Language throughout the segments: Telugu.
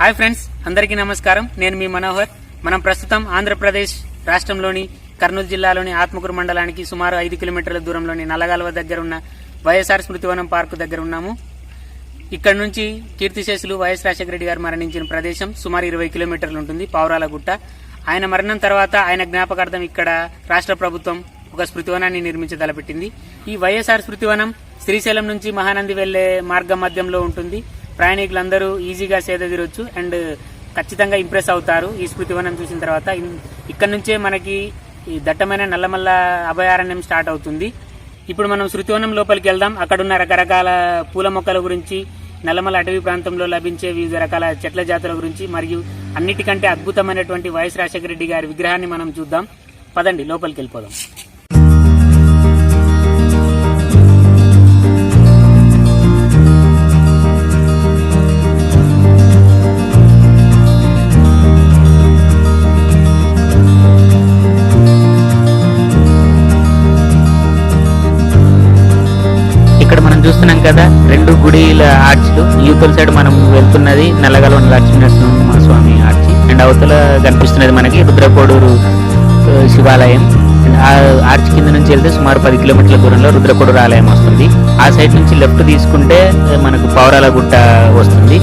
హాయ్ ఫ్రెండ్స్ అందరికీ నమస్కారం. నేను మీ మనోహర్. మనం ప్రస్తుతం ఆంధ్రప్రదేశ్ రాష్ట్రంలోని కర్నూలు జిల్లాలోని ఆత్మకూరు మండలానికి సుమారు ఐదు కిలోమీటర్ల దూరంలోని నల్లగాల్వ దగ్గర ఉన్న వైఎస్ఆర్ స్మృతివనం పార్కు దగ్గర ఉన్నాము. ఇక్కడ నుంచి కీర్తిశేషులు వైఎస్ రాజశేఖర రెడ్డి గారు మరణించిన ప్రదేశం సుమారు ఇరవై కిలోమీటర్లు ఉంటుంది పావురాల గుట్ట. ఆయన మరణం తర్వాత ఆయన జ్ఞాపకార్థం ఇక్కడ రాష్ట్ర ప్రభుత్వం ఒక స్మృతివనాన్ని నిర్మించి తలపెట్టింది. ఈ వైఎస్ఆర్ స్మృతివనం శ్రీశైలం నుంచి మహానంది వెళ్ళే మార్గం మధ్యంలో ఉంటుంది. ప్రయాణికులందరూ ఈజీగా సేద తీరొచ్చు అండ్ ఖచ్చితంగా ఇంప్రెస్ అవుతారు. ఈ స్మృతివనం చూసిన తర్వాత ఇక్కడ నుంచే మనకి ఈ దట్టమైన నల్లమల్ల అభయారణ్యం స్టార్ట్ అవుతుంది. ఇప్పుడు మనం శృతివనం లోపలికి వెళ్దాం. అక్కడున్న రకరకాల పూల మొక్కల గురించి నల్లమల అటవీ ప్రాంతంలో లభించే వివిధ రకాల చెట్ల జాతుల గురించి మరియు అన్నిటికంటే అద్భుతమైనటువంటి వైఎస్ రాజశేఖర రెడ్డి గారి విగ్రహాన్ని మనం చూద్దాం. పదండి లోపలికి వెళ్ళిపోదాం. గుడిల ఆర్చ్ యూతల సైడ్ మనం వెళ్తున్నది నల్లగలవన లక్ష్మీనరసింహ స్వామి ఆర్చి. అండ్ అవతల కనిపిస్తున్నది మనకి రుద్రకోడూరు శివాలయం. ఆ ఆర్చ్ కింద నుంచి వెళ్తే సుమారు పది కిలోమీటర్ల దూరంలో రుద్రకోడూరు ఆలయం వస్తుంది. ఆ సైడ్ నుంచి లెఫ్ట్ తీసుకుంటే మనకు పౌరాల గుట్ట వస్తుంది.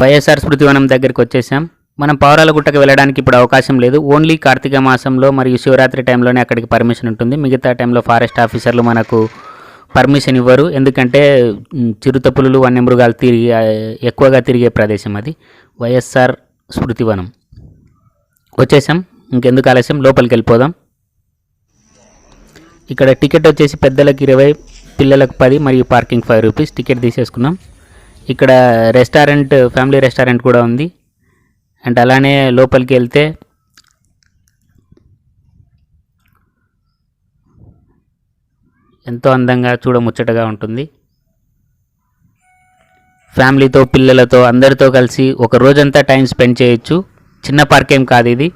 వైఎస్ఆర్ స్మృతివనం దగ్గరికి వచ్చేసాం. మనం పౌరాలగుట్టకు వెళ్ళడానికి ఇప్పుడు అవకాశం లేదు. ఓన్లీ కార్తీక మాసంలో మరియు శివరాత్రి టైంలోనే అక్కడికి పర్మిషన్ ఉంటుంది. మిగతా టైంలో ఫారెస్ట్ ఆఫీసర్లు మనకు పర్మిషన్ ఇవ్వరు. ఎందుకంటే చిరుత పులులు వన్యమృగాలు తిరిగి ఎక్కువగా తిరిగే ప్రదేశం అది. వైఎస్ఆర్ స్మృతివనం. వచ్చేసాం. ఇంకెందుకు ఆలస్యం? లోపలికి వెళ్ళిపోదాం. ఇక్కడ టికెట్ వచ్చేసి పెద్దలకు ఇరవై పిల్లలకు పది మరియు పార్కింగ్ ఫైవ్ రూపీస్. టికెట్ తీసేసుకున్నాం. ఇక్కడ రెస్టారెంట్ ఫ్యామిలీ రెస్టారెంట్ కూడా ఉంది. అండ్ అలానే లోపలికి వెళ్తే ఎంతో అందంగా చూడముచ్చటగా ఉంటుంది. ఫ్యామిలీతో పిల్లలతో అందరితో కలిసి ఒక రోజంతా టైం స్పెండ్ చేయొచ్చు. చిన్న పార్క్ ఏం కాదు ఇది.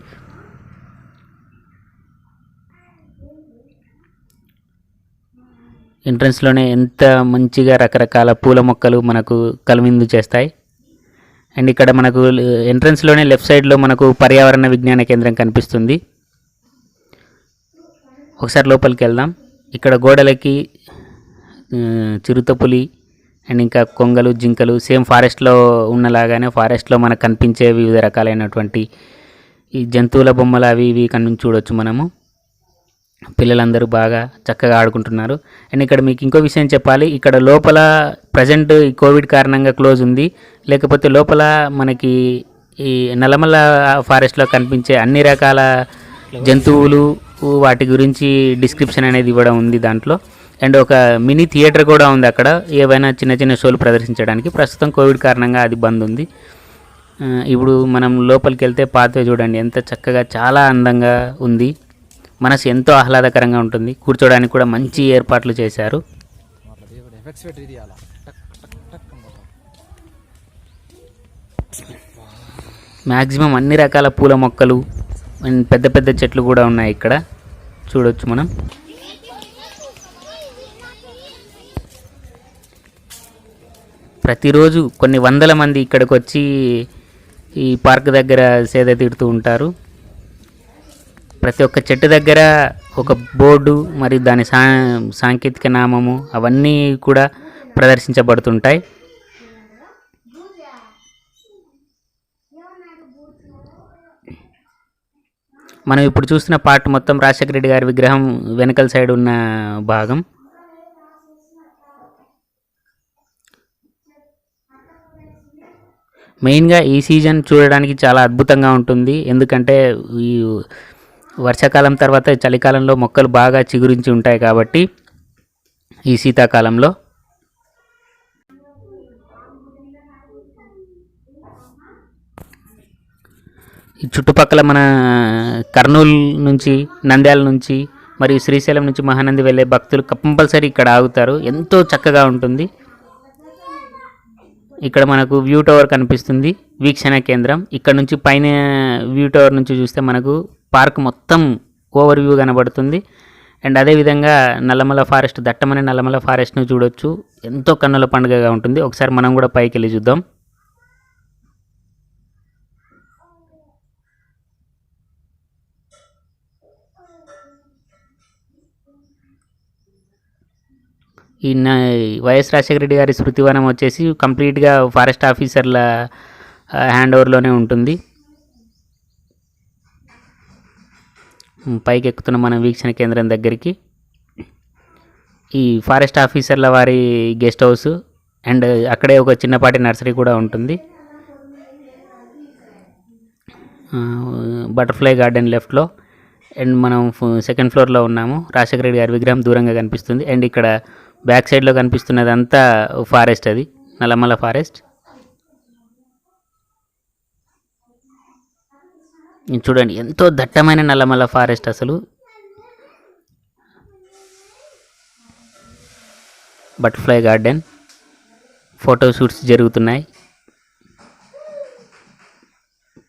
ఎంట్రన్స్లోనే ఎంత మంచిగా రకరకాల పూల మొక్కలు మనకు కలువిందు చేస్తాయి. అండ్ ఇక్కడ మనకు ఎంట్రన్స్లోనే లెఫ్ట్ సైడ్లో మనకు పర్యావరణ విజ్ఞాన కేంద్రం కనిపిస్తుంది. ఒకసారి లోపలికి వెళ్దాం. ఇక్కడ గోడలకి చిరుతపులి అండ్ ఇంకా కొంగలు జింకలు సేమ్ ఫారెస్ట్లో ఉన్నలాగానే ఫారెస్ట్లో మనకు కనిపించే వివిధ రకాలైనటువంటి ఈ జంతువుల బొమ్మలు అవి ఇవి కన్ను చూడొచ్చు మనము. పిల్లలందరూ బాగా చక్కగా ఆడుకుంటున్నారు. అండ్ ఇక్కడ మీకు ఇంకో విషయం చెప్పాలి. ఇక్కడ లోపల ప్రజెంట్ ఈ కోవిడ్ కారణంగా క్లోజ్ ఉంది. లేకపోతే లోపల మనకి ఈ నల్లమల్ల ఫారెస్ట్లో కనిపించే అన్ని రకాల జంతువులు వాటి గురించి డిస్క్రిప్షన్ అనేది ఇవ్వడం ఉంది దాంట్లో. అండ్ ఒక మినీ థియేటర్ కూడా ఉంది అక్కడ. ఏవైనా చిన్న చిన్న షోలు ప్రదర్శించడానికి. ప్రస్తుతం కోవిడ్ కారణంగా అది బంద్ ఉంది. ఇప్పుడు మనం లోపలికి వెళ్తే పాతవే చూడండి. ఎంత చక్కగా చాలా అందంగా ఉంది. మనసు ఎంతో ఆహ్లాదకరంగా ఉంటుంది. కూర్చోడానికి కూడా మంచి ఏర్పాట్లు చేశారు. మ్యాక్సిమం అన్ని రకాల పూల మొక్కలు అండ్ పెద్ద పెద్ద చెట్లు కూడా ఉన్నాయి ఇక్కడ. చూడొచ్చు మనం. ప్రతిరోజు కొన్ని వందల మంది ఇక్కడికి వచ్చి ఈ పార్క్ దగ్గర సేద తీరుతూ ఉంటారు. ప్రతి ఒక్క చెట్టు దగ్గర ఒక బోర్డు మరియు దాని సా సాంకేతిక నామము అవన్నీ కూడా ప్రదర్శించబడుతుంటాయి. మనం ఇప్పుడు చూస్తున్న పార్ట్ మొత్తం రాజశేఖర రెడ్డి గారి విగ్రహం వెనకల సైడ్ ఉన్న భాగం. మెయిన్గా ఈ సీజన్ చూడడానికి చాలా అద్భుతంగా ఉంటుంది. ఎందుకంటే ఈ వర్షాకాలం తర్వాత చలికాలంలో మొక్కలు బాగా చిగురించి ఉంటాయి కాబట్టి ఈ శీతాకాలంలో ఈ చుట్టుపక్కల మన కర్నూలు నుంచి నంద్యాల నుంచి మరియు శ్రీశైలం నుంచి మహానంది వెళ్ళే భక్తులు కంపల్సరీ ఇక్కడ ఆగుతారు. ఎంతో చక్కగా ఉంటుంది. ఇక్కడ మనకు వ్యూ టవర్ కనిపిస్తుంది వీక్షణ కేంద్రం. ఇక్కడ నుంచి పైన వ్యూ టవర్ నుంచి చూస్తే మనకు పార్క్ మొత్తం ఓవర్ వ్యూ కనబడుతుంది. అండ్ అదేవిధంగా నల్లమల ఫారెస్ట్ దట్టమైన నల్లమల ఫారెస్ట్ను చూడొచ్చు. ఎంతో కన్నుల పండుగగా ఉంటుంది. ఒకసారి మనం కూడా పైకి వెళ్ళి చూద్దాం. ఈ వైఎస్ రాజశేఖర రెడ్డి గారి శృతివనం వచ్చేసి కంప్లీట్గా ఫారెస్ట్ ఆఫీసర్ల హ్యాండ్ ఓవర్లోనే ఉంటుంది. పైకి ఎక్కుతున్న మనం వీక్షణ కేంద్రం దగ్గరికి. ఈ ఫారెస్ట్ ఆఫీసర్ల వారి గెస్ట్ హౌస్ అండ్ అక్కడే ఒక చిన్నపాటి నర్సరీ కూడా ఉంటుంది. బటర్ఫ్లై గార్డెన్ లెఫ్ట్లో అండ్ మనం సెకండ్ ఫ్లోర్లో ఉన్నాము. రాజశేఖర రెడ్డి గారి విగ్రహం దూరంగా కనిపిస్తుంది. అండ్ ఇక్కడ బ్యాక్ సైడ్లో కనిపిస్తున్నది అంతా ఫారెస్ట్ అది నల్లమల ఫారెస్ట్. చూడండి ఎంతో దట్టమైన నల్లమల ఫారెస్ట్ అసలు. బటర్ఫ్లై గార్డెన్ ఫోటో షూట్స్ జరుగుతున్నాయి.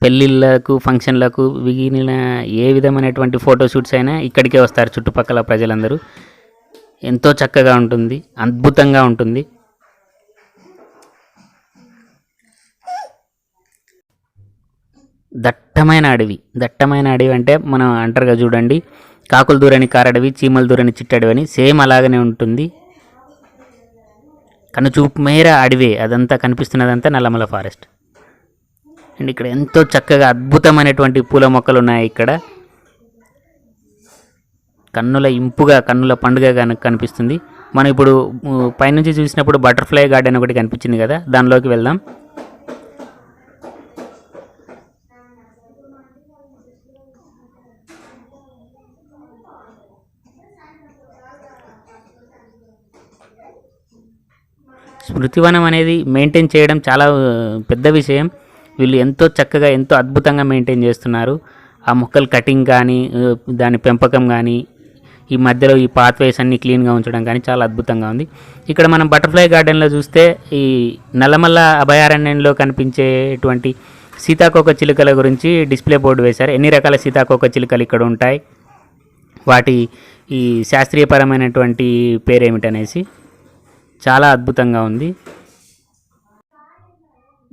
పెళ్ళిళ్ళకు ఫంక్షన్లకు మిగిలిన ఏ విధమైనటువంటి ఫోటో షూట్స్ అయినా ఇక్కడికే వస్తారు చుట్టుపక్కల ప్రజలందరూ. ఎంతో చక్కగా ఉంటుంది అద్భుతంగా ఉంటుంది. దట్టమైన అడవి. దట్టమైన అడవి అంటే మనం అంటారుగా చూడండి కాకులు దూరని కారడవి చీమల దూరని చిట్టడవి అని సేమ్ అలాగనే ఉంటుంది. కనుచూపు మేర అడవే అదంతా కనిపిస్తున్నదంతా నల్లమల ఫారెస్ట్. అండ్ ఇక్కడ ఎంతో చక్కగా అద్భుతమైనటువంటి పూల మొక్కలు ఉన్నాయి ఇక్కడ. కన్నుల ఇంపుగా కన్నుల పండుగ కనుక కనిపిస్తుంది. మనం ఇప్పుడు పైనుంచి చూసినప్పుడు బటర్ఫ్లై గార్డెన్ ఒకటి కనిపించింది కదా దానిలోకి వెళ్దాం. స్మృతివనం అనేది మెయింటైన్ చేయడం చాలా పెద్ద విషయం. వీళ్ళు ఎంతో చక్కగా ఎంతో అద్భుతంగా మెయింటైన్ చేస్తున్నారు. ఆ మొక్కలు కటింగ్ కానీ దాని పెంపకం కానీ ఈ మధ్యలో ఈ పాత్వేస్ అన్ని క్లీన్గా ఉంచడం కానీ చాలా అద్భుతంగా ఉంది. ఇక్కడ మనం బటర్ఫ్లై గార్డెన్లో చూస్తే ఈ నల్లమల్ల అభయారణ్యంలో కనిపించేటువంటి సీతాకోక చిలుకల గురించి డిస్ప్లే బోర్డు వేశారు. ఎన్ని రకాల సీతాకోక చిలుకలు ఇక్కడ ఉంటాయి? వాటి ఈ శాస్త్రీయపరమైనటువంటి పేరేమిటనేసి చాలా అద్భుతంగా ఉంది.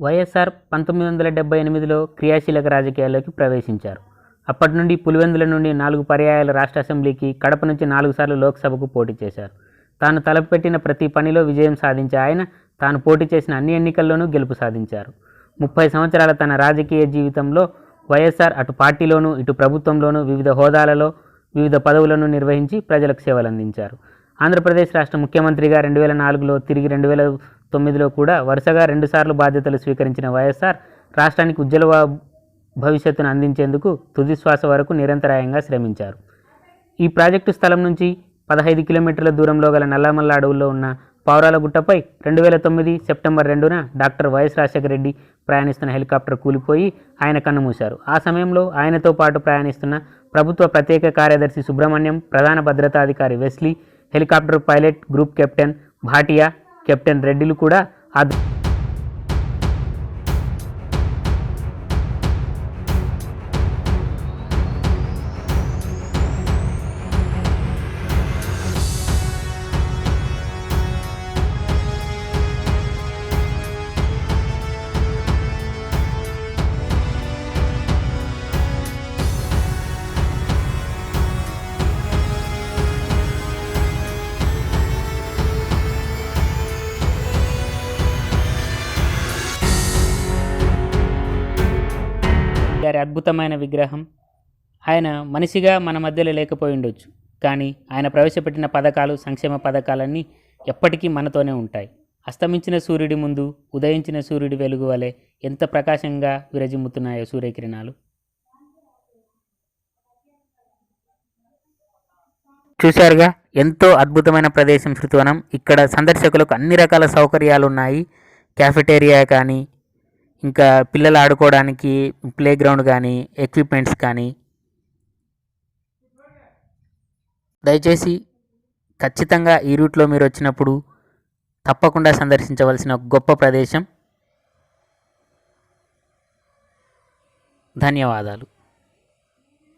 వైఎస్ఆర్ పంతొమ్మిది వందల డెబ్బై ఎనిమిదిలో క్రియాశీలక రాజకీయాల్లోకి ప్రవేశించారు. అప్పటి నుండి పులివెందుల నుండి నాలుగు పర్యాయాల రాష్ట్ర అసెంబ్లీకి కడప నుంచి నాలుగు సార్లు లోక్సభకు పోటీ చేశారు. తాను తలపెట్టిన ప్రతి పనిలో విజయం సాధించే ఆయన తాను పోటీ చేసిన అన్ని ఎన్నికల్లోనూ గెలుపు సాధించారు. ముప్పై సంవత్సరాల తన రాజకీయ జీవితంలో వైఎస్ఆర్ అటు పార్టీలోనూ ఇటు ప్రభుత్వంలోనూ వివిధ హోదాలలో వివిధ పదవులను నిర్వహించి ప్రజలకు సేవలు అందించారు ఆంధ్రప్రదేశ్ రాష్ట్ర ముఖ్యమంత్రిగా రెండు వేల నాలుగులో తిరిగి రెండు వేల తొమ్మిదిలో కూడా వరుసగా రెండుసార్లు బాధ్యతలు స్వీకరించిన వైఎస్ఆర్ రాష్ట్రానికి ఉజ్వల భవిష్యత్తును అందించేందుకు తుది శ్వాస వరకు నిరంతరాయంగా శ్రమించారు. ఈ ప్రాజెక్టు స్థలం నుంచి పదహైదు కిలోమీటర్ల దూరంలో గల నల్లమల్ల అడవుల్లో ఉన్న పౌరాల గుట్టపై రెండు వేల తొమ్మిది సెప్టెంబర్ రెండున డాక్టర్ వైఎస్ రాజశేఖర రెడ్డి ప్రయాణిస్తున్న హెలికాప్టర్ కూలిపోయి ఆయన కన్నుమూశారు. ఆ సమయంలో ఆయనతో పాటు ప్రయాణిస్తున్న ప్రభుత్వ ప్రత్యేక కార్యదర్శి సుబ్రహ్మణ్యం ప్రధాన భద్రతాధికారి Wesley helicopter pilot group captain Bhatia captain రెడ్డిలు కూడా ఆ గారి అద్భుతమైన విగ్రహం. ఆయన మనిషిగా మన మధ్యలో లేకపోయి ఉండొచ్చు. కానీ ఆయన ప్రవేశపెట్టిన పథకాలు సంక్షేమ పథకాలన్నీ ఎప్పటికీ మనతోనే ఉంటాయి. అస్తమించిన సూర్యుడి ముందు ఉదయించిన సూర్యుడి వెలుగు వలె ఎంత ప్రకాశంగా విరజిమ్ముతున్నాయో సూర్యకిరణాలు. చూశారుగా ఎంతో అద్భుతమైన ప్రదేశం శృతివనం. ఇక్కడ సందర్శకులకు అన్ని రకాల సౌకర్యాలు ఉన్నాయి క్యాఫెటేరియా కానీ ఇంకా పిల్లలు ఆడుకోవడానికి ప్లే గ్రౌండ్ కానీ ఎక్విప్మెంట్స్ కానీ దయచేసి ఖచ్చితంగా ఈ రూట్లో మీరు వచ్చినప్పుడు తప్పకుండా సందర్శించవలసిన గొప్ప ప్రదేశం. ధన్యవాదాలు.